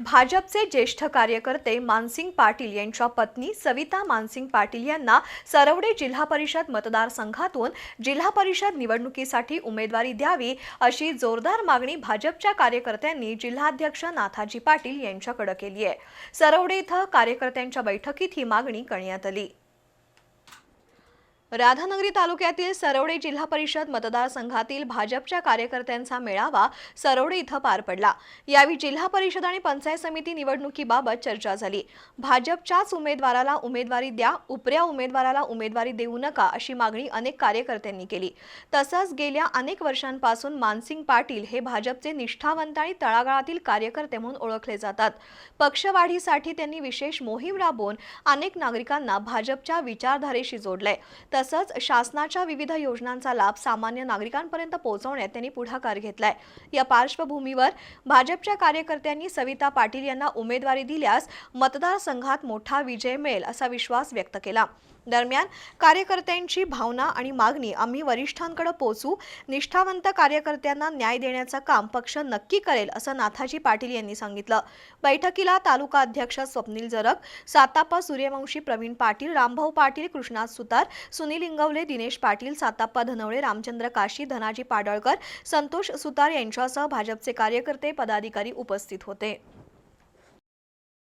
भाजपचे ज्येष्ठ कार्यकर्ते मानसिंग पाटील यांच्या पत्नी सविता मानसिंग पाटील यांना सरवडे जिल्हा परिषद मतदारसंघातून जिल्हा परिषद निवडणुकीसाठी उमेदवारी द्यावी अशी जोरदार मागणी भाजपच्या कार्यकर्त्यांनी जिल्हाध्यक्ष नाथाजी पाटील यांच्याकडे केली आहे. सरवडे इथं कार्यकर्त्यांच्या बैठकीत ही मागणी करण्यात आली. राधानगरी तालुक्यातील सरवडे जिल्हा परिषद मतदारसंघातील भाजपच्या कार्यकर्त्यांचा मेळावा सरवडे इथं पार पडला. यावेळी जिल्हा परिषद आणि पंचायत समिती निवडणुकीबाबत चर्चा झाली. भाजपच्याच उमेदवाराला उमेदवारी द्या उपऱ्या उमेदवाराला उमेदवारी देऊ नका अशी मागणी अनेक कार्यकर्त्यांनी केली. तसंच गेल्या अनेक वर्षांपासून मानसिंग पाटील हे भाजपचे निष्ठावंत आणि तळागाळातील कार्यकर्ते म्हणून ओळखले जातात. पक्षवाढीसाठी त्यांनी विशेष मोहीम राबवून अनेक नागरिकांना भाजपच्या विचारधारेशी जोडलंय. तसंच शासनाच्या विविध योजनांचा लाभ सामान्य नागरिकांपर्यंत पोहोचवण्यात त्यांनी पुढाकार घेतलाय. या पार्श्वभूमीवर भाजपच्या कार्यकर्त्यांनी सविता पाटील यांना उमेदवारी दिल्यास मतदारसंघात मोठा विजय मिळेल असा विश्वास व्यक्त केला. दरम्यान कार्यकर्त्यांची भावना आणि मागणी आम्ही वरिष्ठांकडे पोहोचू निष्ठावंत कार्यकर्त्यांना न्याय देण्याचं काम पक्ष नक्की करेल असं नाथाजी पाटील यांनी सांगितलं. बैठकीला तालुका अध्यक्ष स्वप्नील जरग सातापा सूर्यवंशी प्रवीण पाटील रामभाऊ पाटील कृष्णा सुतार सुनील इंगवले दिनेश पाटील साताप्पा धनवळे रामचंद्र काशी धनाजी पाडळकर संतोष सुतार यांच्यासह भाजपचे कार्यकर्ते पदाधिकारी उपस्थित होते.